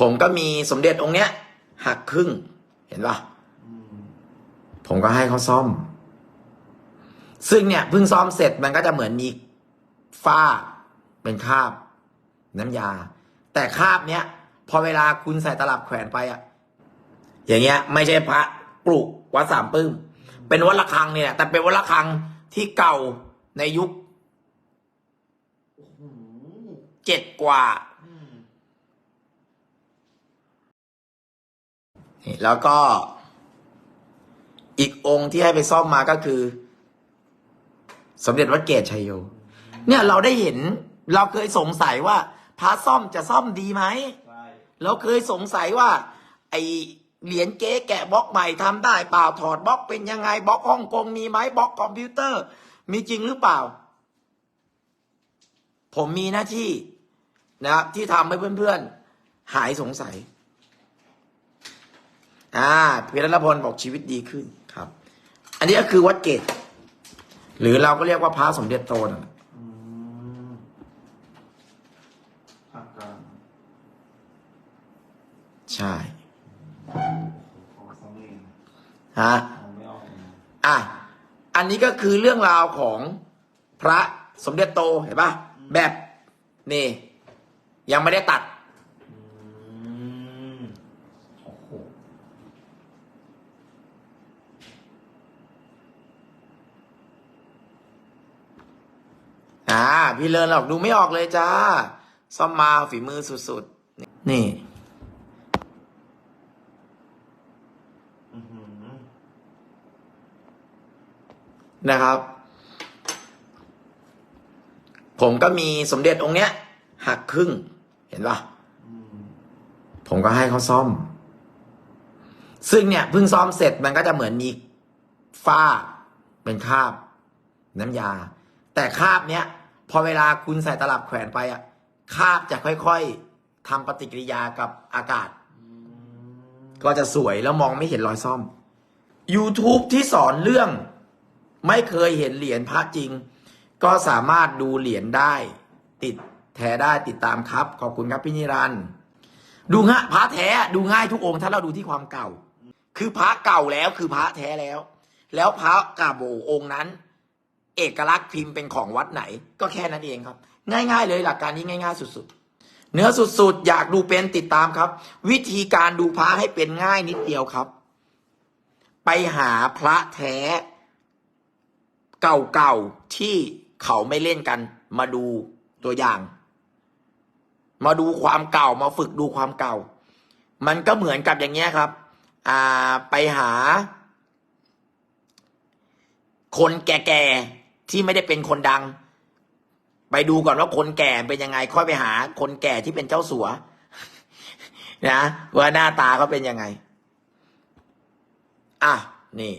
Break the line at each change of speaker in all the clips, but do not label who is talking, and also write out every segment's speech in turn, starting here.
ผมก็มีสมเด็จองค์เนี้ยหักครึ่ง เห็นปะผมก็ให้เขาซ่อม ซึ่งเนี่ยเพิ่งซ่อมเสร็จมันก็จะเหมือนมีฝ้าเป็นคราบ น้ำยา แต่คราบเนี้ยพอเวลาคุณใส่ตลับแขวนไปอะอย่างเงี้ย ไม่ใช่พระปลูกวัดสามปึ้ม เป็นวัดระฆังเนี่ยแต่เป็นวัดระฆังที่เก่าในยุคเจ็ดกว่า
อืม
นี่แล้วก็ อีกองค์ที่ให้ไปซ่อมมาก็คือ สมเด็จวัดเกตชัยโย เนี่ยเราได้เห็น เราเคยสงสัยว่าพระซ่อมจะซ่อมดีไหม
ใช่
เราเคยสงสัยว่า ไอเหรียญเก๊แกะบล็อกใหม่ทำได้เปล่าถอดบล็อกเป็นยังไงบล็อกฮ่องกงมีไหมบล็อกคอมพิวเตอร์ มีจริงหรือเปล่า ผมมีหน้าที่นะครับที่ทำให้เพื่อนๆ หายสงสัย อ่าพีรพลบอกชีวิตดีขึ้นครับ อันนี้ก็คือวัดเกตหรือเราก็เรียกว่าพระสมเด็จโตนั่นแหละ
อืมหักกลาง
ใช่
ขอสองเอง
ฮะ
มองไม่ออกเลย
อะอันนี้ก็คือเรื่องราวของพระสมเด็จโตเห็นปะแบบนี่ ยังไม่ได้ตัด
อืมโอ้โห
อ่า พี่เลินหรอกดูไม่ออกเลยจ้า ซ่อมมาฝีมือสุดๆ นี่นะครับ ผมก็มีสมเด็จองค์เนี้ย หักครึ่ง เห็นปะผมก็ให้เขาซ่อม ซึ่งเนี่ยเพิ่งซ่อมเสร็จมันก็จะเหมือนมีฝ้าเป็นคราบ น้ำยา แต่คราบเนี้ย พอเวลาคุณใส่ตลับแขวนไปอะคาบจะค่อยๆทำปฏิกิริยากับอากาศ ก็จะสวยแล้วมองไม่เห็นรอยซ่อม YouTube ที่สอนเรื่องไม่เคยเห็นเหรียญพระจริง ก็สามารถดูเหรียญได้ ติดแท้ได้ติดตามครับ ขอบคุณครับพี่นิรันด์ดูง่าพระแท้ดูง่ายทุกองค์ถ้าเราดูที่ความเก่า คือพระเก่าแล้วคือพระแท้แล้ว แล้วพระกาโบองค์นั้น เอกลักษณ์พิมพ์เป็นของวัดไหน ก็แค่นั้นเองครับ ง่าย ๆ เลยหลักการนี้ง่าย ๆ สุดๆ เนื้อสุดๆ อยากดูเป็นติดตามครับ วิธีการดูพระให้เป็นง่ายนิดเดียวครับ ไปหาพระแท้ เก่าๆ ที่เขาไม่เล่นกัน มาดูตัวอย่าง มาดูความเก่ามาฝึกดูความเก่า มันก็เหมือนกับอย่างเงี้ยครับ อ่าไปหาคนแก่ๆ ที่ไม่ได้เป็นคนดัง ไปดูก่อนว่าคนแก่เป็นยังไง ค่อยไปหา คนแก่ที่เป็นเจ้าสัวนะว่าหน้าตาเขาเป็นยังไง อะ นี่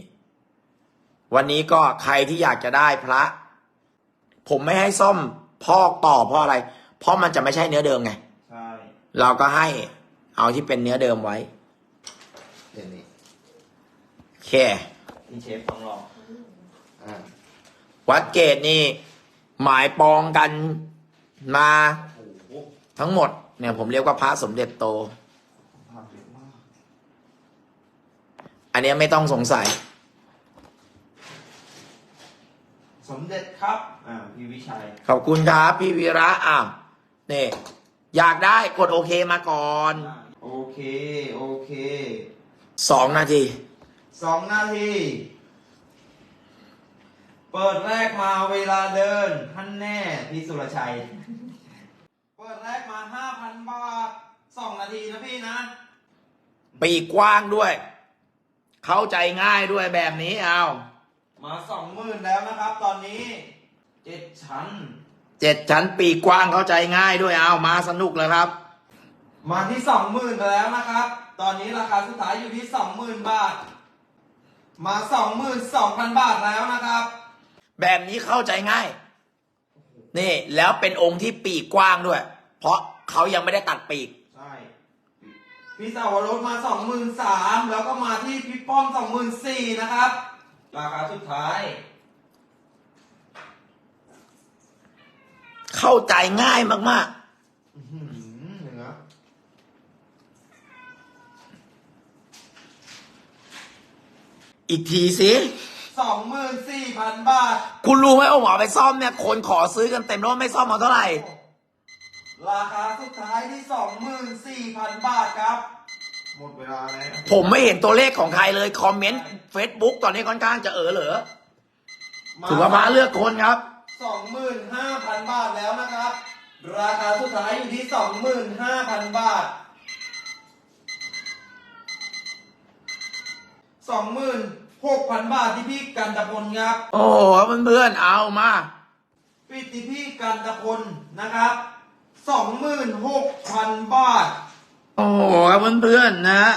วันนี้ก็ใครที่อยากจะได้พระ ผมไม่ให้ซ่อมพอกต่อเพราะอะไร เพราะมันจะไม่ใช่เนื้อเดิมไง
ใช่
เราก็ให้เอาที่เป็นเนื้อเดิมไว้
เดี๋ยวนี้
โอเค
นี่เชฟต้องลองอ่า
วัดเกตนี่หมายปองกันมา
โอ้โห
ทั้งหมดเนี่ยผมเรียกว่าพระสมเด็จโต
ภาพเยอะมาก
อันเนี้ยไม่ต้องสงสัย
สมเด็จครับอ่าพี่วิชัย
ขอบคุณครับ พี่วีระอ้าวนี่อยากได้กดโอเคมาก่อน
โอเค โอเค
สองนาที
สองนาที เปิดแรกมาเวลาเดินท่านแน่พี่สุรชัย เปิดแรกมาห้าพันบาทสองนาทีนะพี่นะ
ปีกกว้างด้วย เข้าใจง่ายด้วยแบบนี้เอา
มาสองหมื่นแล้วนะครับ ตอนนี้เจ็ดชั้น
เจ็ดชั้นปีกกว้างเข้าใจง่ายด้วยเอามาสนุกเลยครับ
มาที่สองหมื่นแล้วนะครับ ตอนนี้ราคาสุดท้ายอยู่ที่สองหมื่นบาท มาสองหมื่นสองพันบาทแล้วนะครับ
แบบนี้เข้าใจง่าย นี่ แล้วเป็นองค์ที่ปีกกว้างด้วย เพราะเขายังไม่ได้ตัดปีก
ใช่พี่สาวรถมาสองหมื่นสามแล้วก็มาที่พี่ป้อมสองหมื่นสี่นะครับ ราคาสุดท้าย
เข้าใจง่ายมาก
อื้ๆ
อีกทีสิ
สองหมื่นสี่พันบาท
คุณรู้ไหมว่าหมอไปซ่อมเนี่ยคนขอซื้อกันเต็มแล้วว่าไม่ซ่อมเอาเท่าไหร่
ราคาสุดท้ายที่สองหมื่นสี่พันบาทครับ หมดเวลาแล้ว
ผมไม่เห็นตัวเลขของใครเลยคอมเมนต์ Facebook ตอนนี้ค่อนข้างจะเออเหรอถือว่าม้าเลือกคนครับ
สองหมื่นห้าพันบาทแล้วนะครับ ราคาสุดท้ายอยู่ที่สองหมื่นห้าพันบาทสองหมื่น หกพันบาทที่พี่กันตะพลครับ
โอ้โหเพื่อนๆเอามา
ปิดที่พี่กันตะพลนะครับสองหมื่นหกพันบาท
โอ้โหครับเพื่อนๆนะฮะ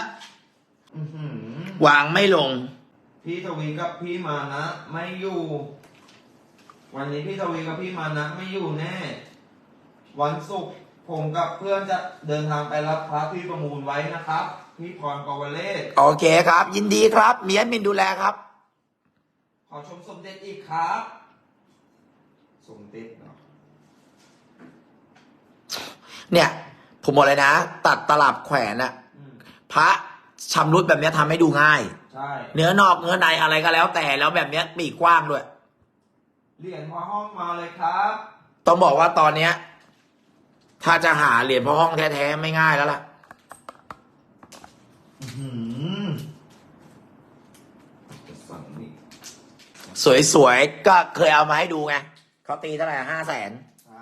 อื้อหือ
วางไม่ลง
พี่ทวีกับพี่มานะไม่อยู่ วันนี้พี่ทวีกับพี่มานะไม่อยู่แน่ วันศุกร์ผมกับเพื่อนจะเดินทางไปรับพระที่ประมูลไว้นะครับ พี่พรกวเลศ
โอเคครับ ยินดีครับมีแอดมินดูแลครับ
ขอชมสมเด็จอีกครับ สมเด็จเนาะ
เนี่ย ผมบอกเลยนะ ตัดตลับแขวนอะ
อืม
พระชำรุดแบบเนี้ยทำให้ดูง่าย
ใช่
เนื้อนอกเนื้อในอะไรก็แล้วแต่แล้วแบบเนี้ยปีกกว้างด้วย
เหรียญพอห้องมาเลยครับ
ต้องบอกว่าตอนเนี้ย ถ้าจะหาเหรียญพ่อห้องแท้ๆไม่ง่ายแล้วล่ะ
อื้อหือจะ สั่งนี่
สวยๆ ก็เคยเอามาให้ดูไงเขาตีเท่าไหร่ห้าแสน
ใช่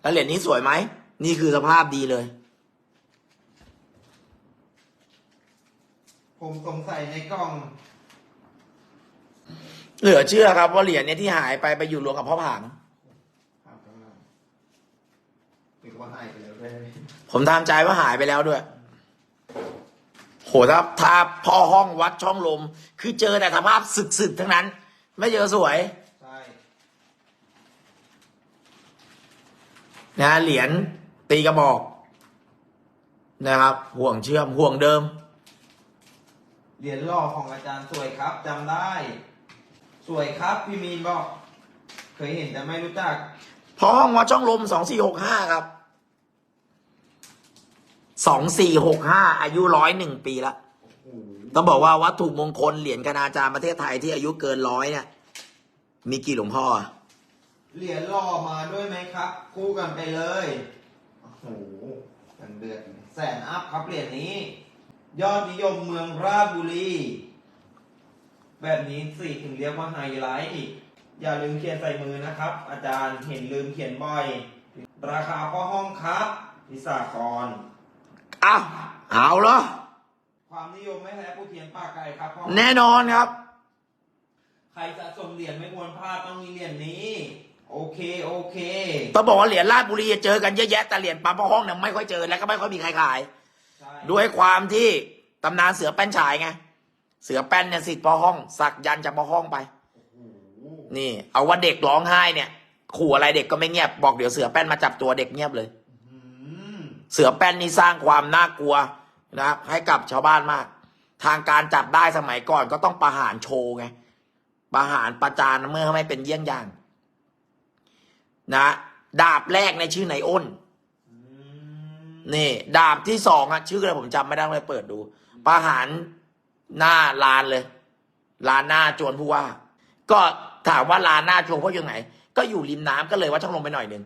แล้วเหรียญนี้สวยไหม นี่คือสภาพดีเลย
ผมสงสัยในกล่อง
เหลือเชื่อครับว่าเหรียญเนี้ยที่หายไปไปอยู่รวมกับพ่อผาง ผมทำใจว่าหายไปแล้วด้วย โหถ้าถ้าพ่อห้องวัดช่องลม คือเจอแต่สภาพสึกๆทั้งนั้น ไม่เจอสวย
ใช่
นะเหรียญตีกระบอก นะครับ ห่วงเชื่อมห่วงเดิม
เหรียญหล่อของอาจารย์สวยครับจำได้ สวยครับพี่มีนบอก เคยเห็นแต่ไม่รู้จัก
พอห้องวัดช่องลมสองสี่หกห้าครับ สองสี่หกห้าอายุร้อยหนึ่งปีละ
โอ้โห
ต้องบอกว่าวัตถุมงคลเหรียญคณาจารย์ประเทศไทยที่อายุเกินร้อยเนี่ยมีกี่หลวงพ่ออะ
เหรียญหล่อมาด้วยไหมครับ คู่กันไปเลย โอ้โหกันเดือดแสนอัพครับเหรียญนี้ ยอดนิยมเมืองราชบุรี แบบนี้สิถึงเรียกว่าไฮไลท์ อย่าลืมเขียนใส่มือนะครับ อาจารย์เห็นลืมเขียนบ่อย ราคาพ่อห้องครับพิสากร
อ้าวเอาเหรอ
ความนิยมไม่แพ้ผู้เขียนปากไก่ครับพ่อ
แน่นอนครับ
ใครสะสมเหรียญไม่ควรพลาดต้องมีเหรียญนี้ โอเคโอเค
ต้องบอกว่าเหรียญราชบุรีเจอกันเยอะแยะแต่เหรียญปั๊มพ่อห้องเนี่ยไม่ค่อยเจอและก็ไม่ค่อยมีใครขาย
ใช่
ด้วยความที่ตำนานเสือแป้นฉายไง เสือแป้นเนี่ยสิทธิ์พ่อห้อง สักยันต์จากพ่อห้องไป
โอ้โห
นี่ เอาว่าเด็กร้องไห้เนี่ย ขู่อะไรเด็กก็ไม่เงียบ บอกเดี๋ยวเสือแป้นมาจับตัวเด็กเงียบเลย
อืม
เสือแป้นนี่สร้างความน่ากลัวนะครับให้กับชาวบ้านมาก ทางการจับได้สมัยก่อนก็ต้องประหารโชว์ไงประหารประจานเมื่อไม่เป็นเยี่ยงอย่าง นะดาบแรกในชื่อนอ้นนี่ดาบที่สองอะชื่ออะไรผมจำไม่ได้เลยเปิดดู ประหารหน้าลานเลยลานหน้าจวนผู้ว่า ก็ถามว่าลานหน้าจวนเพราะอยู่ไหน ก็อยู่ริมน้ำก็เลยว่าช่องลงไปหน่อยหนึ่ง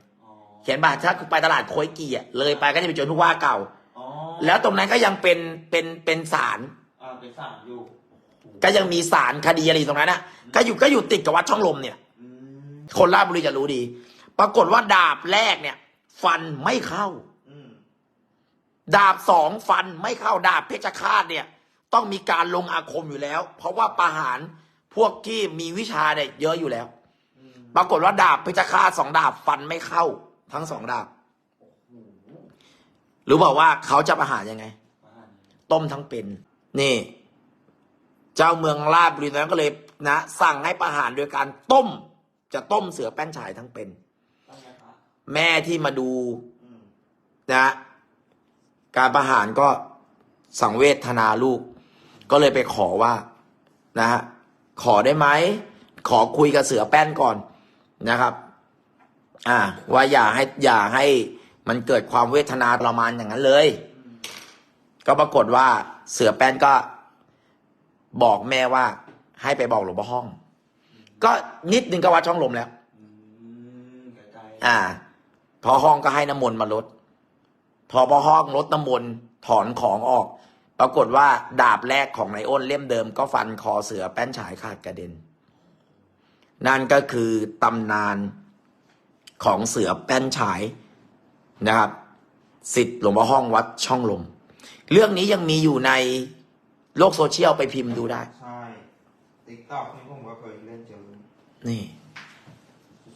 อ๋อ
เห็นป่ะถ้าคุณไปตลาดโคยกีอะเลยไปก็จะเป็นจวนผู้ว่าเก่า
อ๋อ
แล้วตรงนั้นก็ยังเป็นเป็นเป็นศาล
อ่าเป็นสามอยู่
ก็ยังมีศาลคดีอะไรอยู่ตรงนั้นนะก็อยู่ก็อยู่ติดกับวัดช่องลมเนี่ย
อืม
คนราชบุรีจะรู้ดี ปรากฏว่าดาบแรกเนี่ย ฟันไม่เข้า
อืม
ดาบสองฟันไม่เข้าดาบเพชรฆาตเนี่ย ต้องมีการลงอาคมอยู่แล้ว เพราะว่าประหารพวกที่มีวิชาเนี่ยเยอะอยู่แล้ว
อืม
ปรากฏว่าดาบเพชรฆาตสองดาบฟันไม่เข้า ทั้งสองดาบ
ห
รู้เปล่าว่าเขาจะประหารยังไง ต้มทั้งเป็น นี่ เจ้าเมืองราชบุรีนั้นก็เลยนะ สั่งให้ประหารโดยการต้ม จะต้มเสือแป้นฉายทั้งเป็น แม่ที่มาดูนะ การประหารก็สังเวชนาลูก ก็เลยไปขอว่า นะฮะขอได้ไหมขอคุยกับเสือแป้นก่อนนะครับ อ่า ว่าอย่าให้อย่าให้มันเกิดความเวทนาทรมานอย่างนั้นเลย ก็ปรากฏว่าเสือแป้นก็บอกแม่ว่า ให้ไปบอกหลวงพ่อห้อง ก็นิดนึงก็วัดช่องลมแล้ว อ่า พอห้องก็ให้น้ำมนต์มาลด พอพอห้องลดน้ำมนต์ถอนของออก ปรากฏว่าดาบแรกของนายอ้นเล่มเดิม ก็ฟันคอเสือแป้นฉายขาดกระเด็น นั่นก็คือตำนาน ของเสือแป้นฉายนะครับสิทธิ์หลวงพ่อห้องวัดช่องลม เรื่องนี้ยังมีอยู่ในโลกโซเชียลไปพิมพ์ดูได้
ๆใช่ติ๊กต็อกนี่ผมก็เคยเล่นเจอ
นี่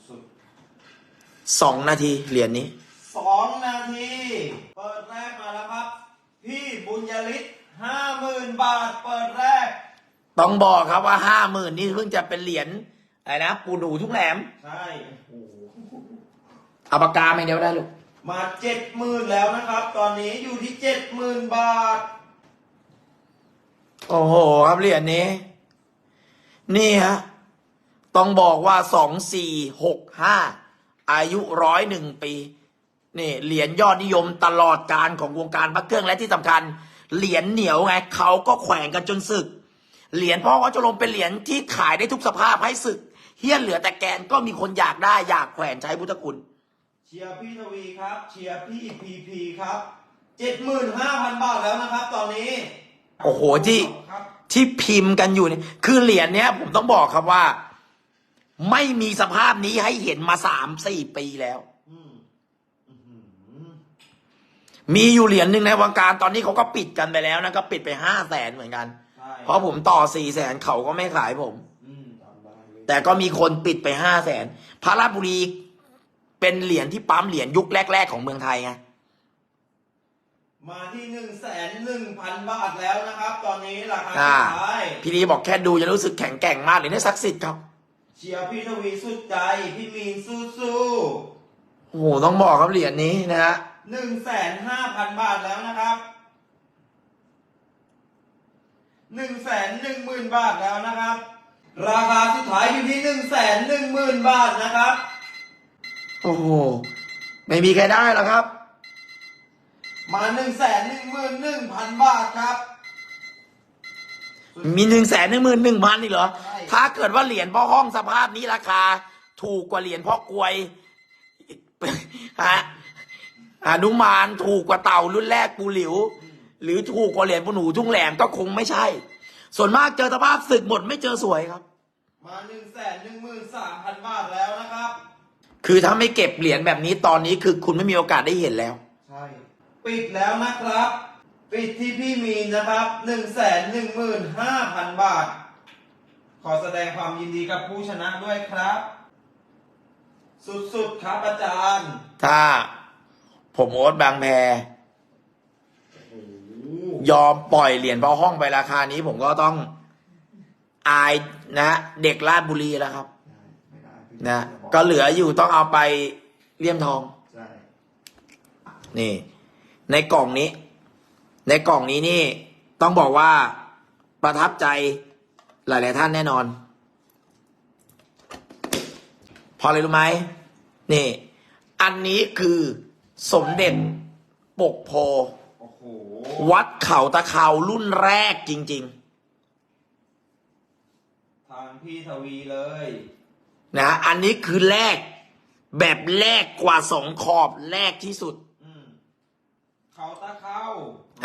สุด
สองนาทีเหรียญนี้
ๆสองนาที เปิดแรกมาแล้วครับ พี่บุญยฤทธิ์ห้าหมื่นบาท เปิดแรก
ต้องบอกครับว่าห้าหมื่นนี่เพิ่งจะเป็นเหรียญอะไรนะปูหนูทุกแหลม
ใช่โอ้โห
เอาปากกาไม่เดียวได้ลูก
มาเจ็ดหมื่นแล้วนะครับ ตอนนี้อยู่ที่เจ็ดหมื่นบาท
โอ้โห ครับเหรียญนี้ นี่ฮะ ต้องบอกว่าสองสี่หกห้าอายุร้อยหนึ่งปี นี่เหรียญยอดนิยมตลอดการของวงการพระเครื่องและที่สำคัญ เหรียญเหนียวไงเขาก็แขวนกันจนสึก เหรียญพ่อเขาจะลงเป็นเหรียญที่ขายได้ทุกสภาพให้สึกเฮี้ยนเหลือแต่แกนก็มีคนอยากได้อยากแขวนใช้พุทธคุณ
เชียร์พี่ทวีครับ เชียร์พี่พีพีครับเจ็ดหมื่นห้าพันบาทแล้วนะครับ ตอนนี้
โอ้โหที่
ครับ
ที่พิมพ์กันอยู่เนี่ยคือเหรียญเนี้ย ผมต้องบอกครับว่า ไม่มีสภาพนี้ให้เห็นมาสามสี่ปีแล้ว
อืมอื้อหือ
มีอยู่เหรียญหนึ่งในวงการตอนนี้เขาก็ปิดกันไปแล้วนะก็ปิดไปห้าแสนเหมือนกัน
ใช่
เพราะผมต่อสี่แสนเขาก็ไม่ขายผม
อืมจำได้เลย
แต่ก็มีคนปิดไปห้าแสนพระราชบุรี เป็นเหรียญที่ปั๊มเหรียญยุคแรก ๆ ของเมืองไทยไง
มาที่หนึ่งแสนหนึ่งพันบาทแล้วนะครับ ตอนนี้ราคา
อ่า
สุดท้าย
พี่ลีบอกแค่ดูจะรู้สึกแข็งแกร่งมากเลยนี่ศักดิ์สิทธิ์ครับ
เชียร์พี่ทวีสุดใจ พี่มีนสู้สู้
โอ้โหต้องบอกครับเหรียญนี้นะฮะ
หนึ่งแสนห้าพันบาทแล้วนะครับหนึ่งแสนหนึ่งหมื่นบาทแล้วนะครับ ราคาสุดท้ายอยู่ที่หนึ่งแสนหนึ่งหมื่นบาทนะครับ
โอ้โห ไม่มีใครได้หรอกครับ
มาหนึ่งแสนหนึ่งหมื่นหนึ่งพันบาทครับ
มีหนึ่งแสนหนึ่งหมื่นหนึ่งพันอีกเหรอ
ใช่
ถ้าเกิดว่าเหรียญพ่อห้องสภาพนี้ราคา ถูกกว่าเหรียญพ่อกลวยฮะอนุมานถูกกว่าเต่ารุ่นแรกปูหลิว หรือถูกกว่าเหรียญปูหนูทุ่งแหลมก็คงไม่ใช่ ส่วนมากเจอสภาพศึกหมดไม่เจอสวยครับ
มาหนึ่งแสนหนึ่งหมื่นสามพันบาทแล้วนะครับ
คือถ้าไม่เก็บเหรียญแบบนี้ตอนนี้คือคุณไม่มีโอกาสได้เห็นแล้ว
ใช่ ปิดแล้วนะครับ ปิดที่พี่มีนนะครับหนึ่งแสนหนึ่งหมื่นห้าพันบาท ขอแสดงความยินดีกับผู้ชนะด้วยครับ สุดๆครับอาจารย์
ถ้า ผมโอ๊ตบางแพ
โอ้โห
ยอมปล่อยเหรียญพ่อห้องไปราคานี้ผมก็ต้องอายนะ เด็กราชบุรีแล้วครับ
ไม่ได้พี่
นะก็เหลืออยู่ต้องเอาไปเลี่ยมทอง
ใช่
นี่ ในกล่องนี้ ในกล่องนี้นี่ ต้องบอกว่าประทับใจหลาย ๆ ท่านแน่นอน พอเลยรู้ไหมนี่ อันนี้คือสมเด็จปกโพ
โอ้โห
วัดเขาตะเขารุ่นแรกจริง
ทางพี่ทวีเลย
ๆ นะอันนี้คือแรก แบบแรกกว่าสองขอบแรกที่สุด
อืมเขาตะเข้า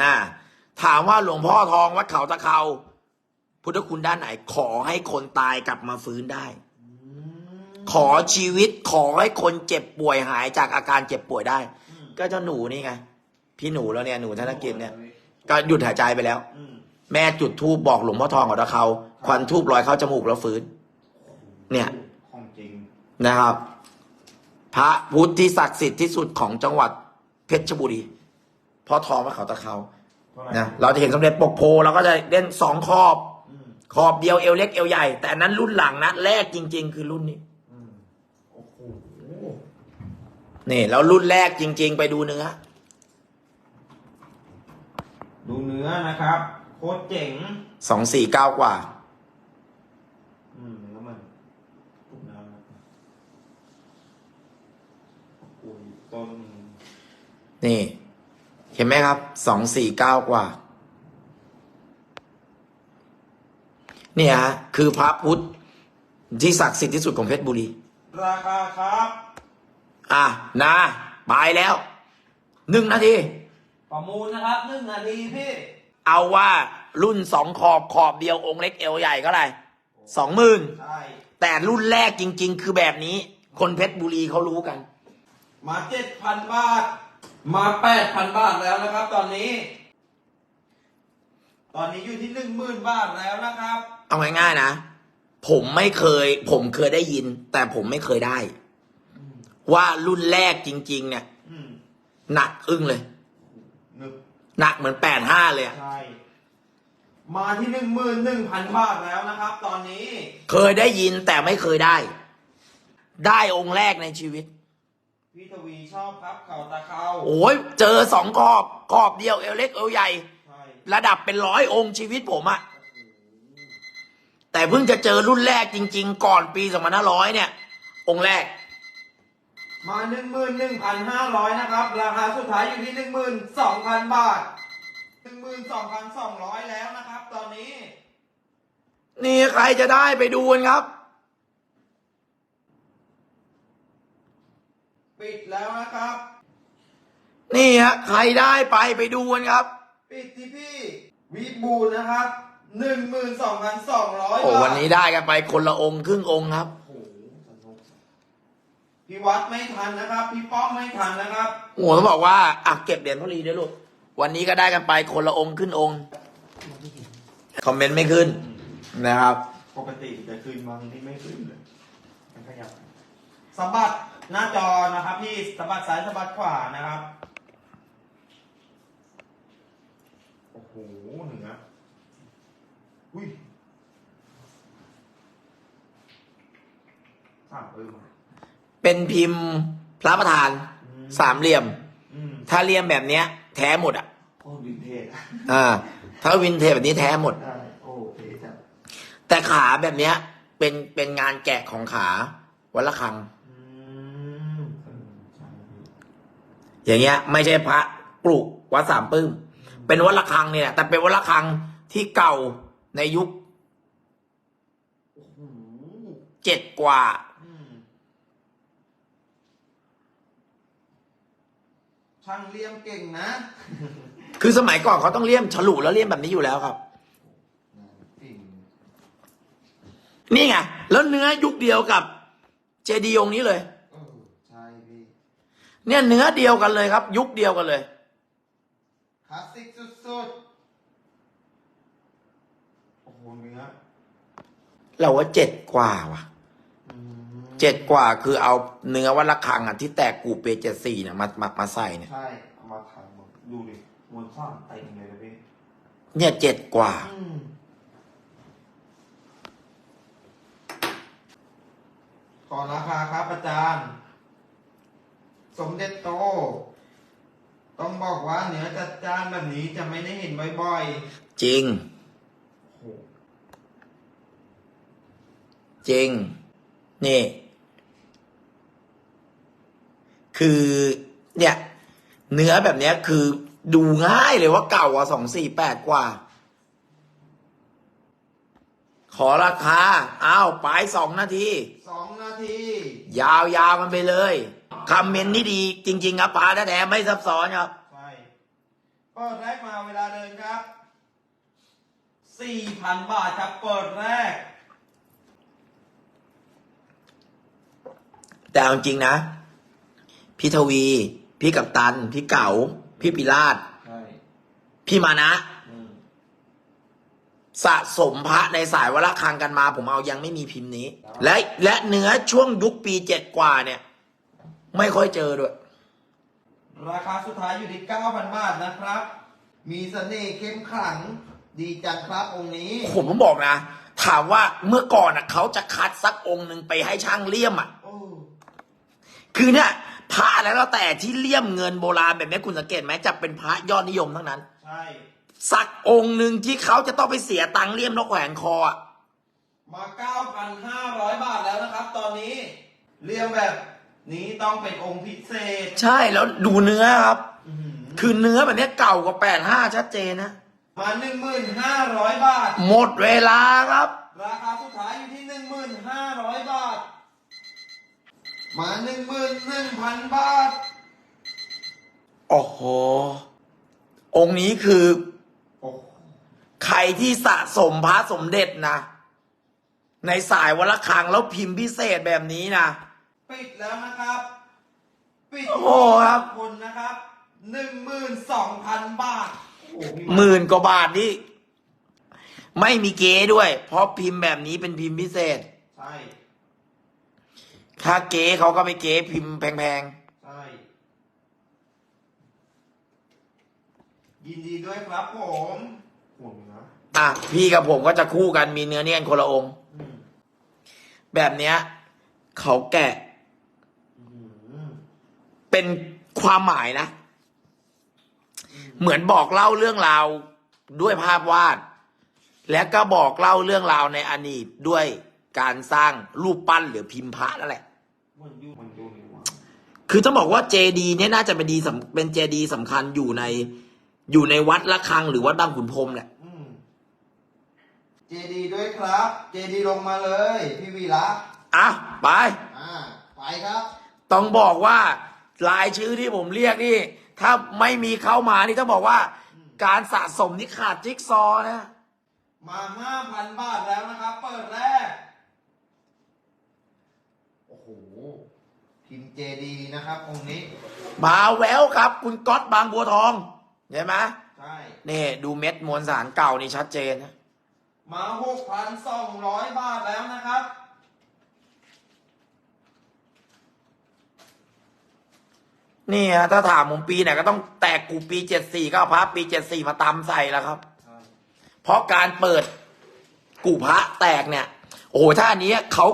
อ่า ถามว่าหลวงพ่อทองวัดเขาตะเขาพุทธคุณด้านไหน ขอให้คนตายกลับมาฟื้นได้
อืม
ขอชีวิตขอให้คนเจ็บป่วยหายจากอาการเจ็บป่วยได้
อืม
ก็เจ้าหนูนี่ไง พี่หนูแล้วเนี่ยหนูธนกิจเนี่ย ก็หยุดหายใจไปแล้ว
อืม
แม่จุดทูบบอกหลวงพ่อทองของตะเขาควันทูบลอยเข้าจมูกแล้วฟื้น เนี่ย
ของจริง
นะครับ พระพุทธที่ศักดิ์สิทธิ์ที่สุดของจังหวัดเพชรบุรีพ่อทองวัดเขาตะเขานะเราจะเห็นสมเด็จปกโพเราก็จะเล่นสองขอบ
อืม
ขอบเดียวเอวเล็กเอวใหญ่ แต่อันนั้นรุ่นหลังนะแรกจริง ๆ คือรุ่นนี้
อืมโอ้โห
นี่แล้วรุ่นแรกจริง ๆ ไปดูเนื้อ
ดูเนื้อนะครับ โคตรเจ๋ง
สองสี่เก้ากว่า
อืมแล้วมันถูกน้ำอุ้ยต้ น
นี่ เห็นไหมครับ สองสี่เก้ากว่า เนี่ยฮะคือพระพุทธที่ศักดิ์สิทธิ์ที่สุดของเพชรบุรี
ราคาครับ
อะนะไปแล้วหนึ่งนาที
ประมูลนะครับหนึ่งนาทีพี่
เอาว่ารุ่นสองขอบขอบเดียวองค์เล็กเอวใหญ่ก็ไรสองหมื่น
ใช่
แต่รุ่นแรกจริง ๆ คือแบบนี้ คนเพชรบุรีเขารู้กัน
มาเจ็ดพันบาท มาแปดพันบาทแล้วนะครับ ตอนนี้ ตอนนี้อยู่ที่หนึ่งหมื่นบาทแล้วนะครับ
เอาง่ายๆนะ ผมไม่เคย ผมเคยได้ยิน แต่ผมไม่เคยได้ ว่ารุ่นแรกจริง ๆ เนี่ย
อืม
หนักอึ้งเลย
หนึบ
หนักเหมือนแปดห้าเลยอะ
ใช่ มาที่หนึ่งหมื่นหนึ่งพันบาทแล้วนะครับ ตอนนี้
เคยได้ยินแต่ไม่เคยได้ ได้องค์แรกในชีวิต
พี่ทวีชอบครับเขาตะเข้า
โอ้ยเจอสองขอบขอบเดียวเอวเล็กเอวใหญ่
ใช่
ระดับเป็นร้อยองค์ชีวิตผมอะแต่เพิ่งจะเจอรุ่นแรกจริง ๆ ก่อนปีสองพันห้าร้อยเนี่ย องค์แรก
มาหนึ่งหมื่นหนึ่งพันห้าร้อยนะครับ ราคาสุดท้ายอยู่ที่หนึ่งหมื่นสองพันบาทหนึ่งหมื่นสองพันสองร้อยแล้วนะครับ ตอนนี้
นี่ใครจะได้ไปดูกันครับ
ปิดแล้วนะครับ
นี่ฮะใครได้ไปไปดูกันครับ
ปิดที่พี่วิบูลย์นะครับหนึ่งหมื่นสองพันสองร้อย
โอ้
บาท
วันนี้ได้กันไปคนละองค์ครึ่งองค์ครับ
โอ้โหสนุกพี่วัดไม่ทันนะครับ พี่ป้อมไม่ทันนะครับ
โอ้ต้องบอกว่าอะเก็บเหรียญพ่อลีด้วยลูกวันนี้ก็ได้กันไปคนละองค์ขึ้นองค์คอมเมนต์ไม่ขึ้นนะครับ
ปกติจะขึ้นบางที่ไม่ขึ้นเลยมันขยับสะบัด หน้าจอนะครับพี่สะบัดซ้ายสะบัดขวานะครับ โอ้โหเหนืออุ้ยสามเออมา
เป็นพิมพ์พระประธาน
อืม
สามเหลี่ยม
อืม
ถ้าเหลี่ยมแบบเนี้ย แท้หมดอะ
โอ้วินเทจ
อ่าถ้าวินเทจแบบนี้แท้หมด
ได้โอ้เทจ้ะ
แต่ขาแบบเนี้ย เป็นเป็นงานแกะของขาวัดละคัง
อืมเออใช่พี่
อย่างเงี้ย ไม่ใช่พระปลูกวัดสามปึ้ม เป็นวัดละคังเนี่ยแต่เป็นวัดละคังที่เก่าในยุค
โอ้โห
เจ็ดกว่า
อืมช่างเลี่ยมเก่งนะ
คือสมัยก่อนเขาต้องเลี่ยมฉลุแล้วเลี่ยมแบบนี้อยู่แล้วครับ
จริง
นี่ไง แล้วเนื้อยุคเดียวกับ เจดีย์องค์นี้เลย
เออใช่พี่
เนี่ยเนื้อเดียวกันเลยครับ ยุคเดียวกันเลย
คลาสสิกสุดๆโอ้โหเนื้อ
เราว่าเจ็ดกว่าว่ะ
อืม
เจ็ดกว่าคือเอาเนื้อวัดละคังอะที่แตกกูเปเจ็ดสี่เนี่ยมามามาใส่เนี่ย
ใช่เอามาทำหมดดูดิมวลสร้างเต็มเลยนะพี่
เนี่ยเจ็ดกว่า
อืมขอราคาครับอาจารย์ สมเด็จโต ต้องบอกว่าเนื้อจัดจ้านแบบนี้จะไม่ได้เห็นบ่อย
จริง
ๆโอ้โห
จริง นี่ คือ เนี่ย เนื้อแบบเนี้ยคือดูง่ายเลยว่าเก่ากว่าสองสี่แปดกว่า ขอราคา อ้าว ไปสองนาที
สองนาที
ยาวๆมันไปเลย คอมเมนต์นี่ดีจริง ๆ ครับพาแท้ๆไม่ซับซ้อนครับ
ใช่เปิดแรกมาเวลาเดินครับสี่พันบาทครับเปิดแรก
แต่เอาจริงๆนะ พี่ทวี พี่กัปตัน พี่เก๋าพี่ปิราช
ใช่
พี่มานะ
อืม
สะสมพระในสายวรคังกันมา ผมเอายังไม่มีพิมพ์นี้ และและเนื้อช่วงยุคปีเจ็ดกว่าเนี่ย ไม่ค่อยเจอด้วย
ราคาสุดท้ายอยู่ที่เก้าพันบาทนะครับ มีเสน่ห์เข้มขลัง ดีจังครับองค์นี้
ผมผมบอกนะ ถามว่าเมื่อก่อนอะเขาจะคัดสักองค์หนึ่งไปให้ช่างเลี่ยมอะ
โอ้
คือเนี่ยพระอะไรแล้วแต่ที่เลี่ยมเงินโบราณแบบนี้คุณสังเกตไหมจะเป็นพระยอดนิยมทั้งนั้น
ใช่
สักองค์หนึ่งที่เขาจะต้องไปเสียตังค์เลี่ยมนกแขวนคออะ
มา 9,500 บาทแล้วนะครับ ตอนนี้ เรียงแบบ นี้ต้องเป็นองค์พิเศษ
ใช่แล้วดูเนื้อครับ
อื้อหือ
คือเนื้อแบบนี้เก่ากว่าแปดห้าชัดเจนนะ
มา1,500บาท
หมดเวลาครับ
ราคาสุดท้ายอยู่ที่หนึ่งหมื่นห้าร้อยบาท มาหนึ่งหมื่นหนึ่งพันบาท
โอ้โห องค์นี้คือ
โอ้โห
ใครที่สะสมพระสมเด็จนะ ในสายวัลคังแล้วพิมพ์พิเศษแบบนี้นะ
ปิดแล้วนะครับ ปิด
โอ้โหครับ
คนนะครับหนึ่งหมื่นสองพันบาทโอ้โพี่
หมื่นกว่าบาทนี่ไม่มีเก๊ด้วย เพราะพิมพ์แบบนี้เป็นพิมพ์พิเศษ
ใช่
ถ้าเก๊เขาก็ไปเก๊พิมพ์แพง
ใช่ยินดีด้วยครับผมห่วงนะ
ๆอะพี่กับผมก็จะคู่กันมีเนื้อเนียนคนละองค์
อืม
แบบเนี้ยเขาแกะ
อืม
เป็นความหมายนะ เหมือนบอกเล่าเรื่องราวด้วยภาพวาด และก็บอกเล่าเรื่องราวในอดีตด้วยการสร้างรูปปั้นหรือพิมพ์พระนั่นแหละ
มันยุ่งมันยุ่งนี่หว่า
คือต้องบอกว่าเจดีเนี่ยน่าจะเป็นดีสำเป็นเจดีสำคัญอยู่ใน อยู่ในวัดละคังหรือวัดบางขุนพรหมแหละ
อืมเจดีด้วยครับ เจดีลงมาเลย พี่วีระ
อะ ไป
อ่า ไปครับ
ต้องบอกว่า รายชื่อที่ผมเรียกนี่ ถ้าไม่มีเข้ามานี่ต้องบอกว่า การสะสมนี่ขาดจิ๊กซอว์นะ
มาห้าพันบาทแล้วนะครับ เปิดแรก โอ้โหพิมพ์เจดีนะครับองค์นี้
มาแววครับ คุณก๊อตบางบัวทองเห็นไหม
ใช่
นี่ดูเม็ดมวลสารเก่านี่ชัดเจนนะ
มาหกพันสองร้อยบาทแล้วนะครับ
นี่ฮะถ้าถามผมปีไหนก็ต้องแตกกูปีเจ็ดสี่ก็เอาพระปีเจ็ดสี่มาตำใส่แล้วครับ เพราะการเปิดกูพระแตกเนี่ย โอ้โหถ้าอันนี้เขา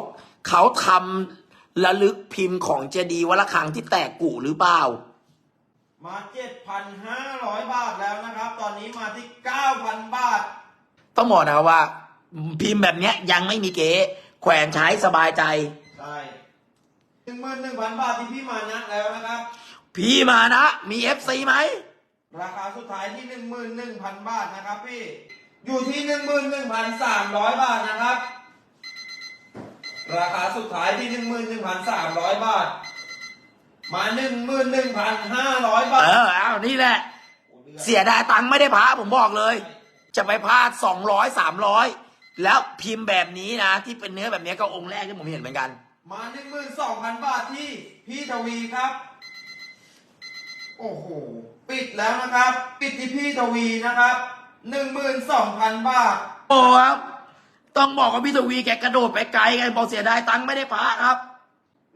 เขาทำระลึกพิมพ์ของเจดีย์วัดละคังที่แตกกูหรือเปล่า
มาเจ็ดพันห้าร้อยบาทแล้วนะครับ ตอนนี้มาที่เก้าพันบาท
ต้องบอกนะครับว่า พิมพ์แบบเนี้ยยังไม่มีเก๋แขวนใช้สบายใจ
ใช่หนึ่งหมื่นหนึ่งพันบาทที่พี่มานะแล้วนะครับ
พี่มานะ มีเอฟซีไหม
ราคาสุดท้ายที่หนึ่งหมื่นหนึ่งพันบาทนะครับพี่ อยู่ที่หนึ่งหมื่นหนึ่งพันสามร้อยบาทนะครับ ราคาสุดท้ายที่หนึ่งหมื่นหนึ่งพันสามร้อยบาท มาหนึ่งหมื่นหนึ่งพันห้าร้อยบา
เอ
ท
อเอานี่แหละ เสียดายตังค์ไม่ได้พระผมบอกเลย จะไปพลาดสองร้อยสามร้อยแล้วพิมพ์แบบนี้นะ ที่เป็นเนื้อแบบนี้ก็องค์แรกที่ผมเห็นเหมือนกัน
มาหนึ่งหมื่นสองพันบาทที่พี่ทวีครับ โอ้โห ปิดแล้วนะครับ ปิดที่พี่ทวีนะครับหนึ่งหมื่นสองพันบาท
โอ้ครับ ต้องบอกว่าพี่ทวีแกกระโดดไปไกลไงบอกเสียดายตังค์ไม่ได้พระครับ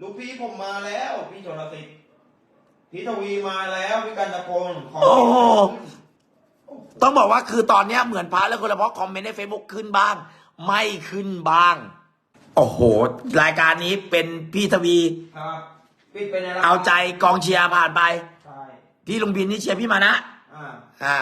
ลูกพี่ผมมาแล้วพี่โชลสิทธิ์พี่ทวีมาแล้วพี่กันตะพงขอ
โอ้โห ต้องบอกว่าคือตอนเนี้ยเหมือนพระแล้วคนละเพราะคอมเมนต์ใน Facebook ขึ้นบ้าง ไม่ขึ้นบ้าง โอ้โห รายการนี้เป็นพี่ทวี
ครับ ปิดไปในราค
เอาใจกองเชียร์ผ่านไป
ใช่
พี่ลุงบินนี่เชียร์พี่มานะ
อ่า
อ่า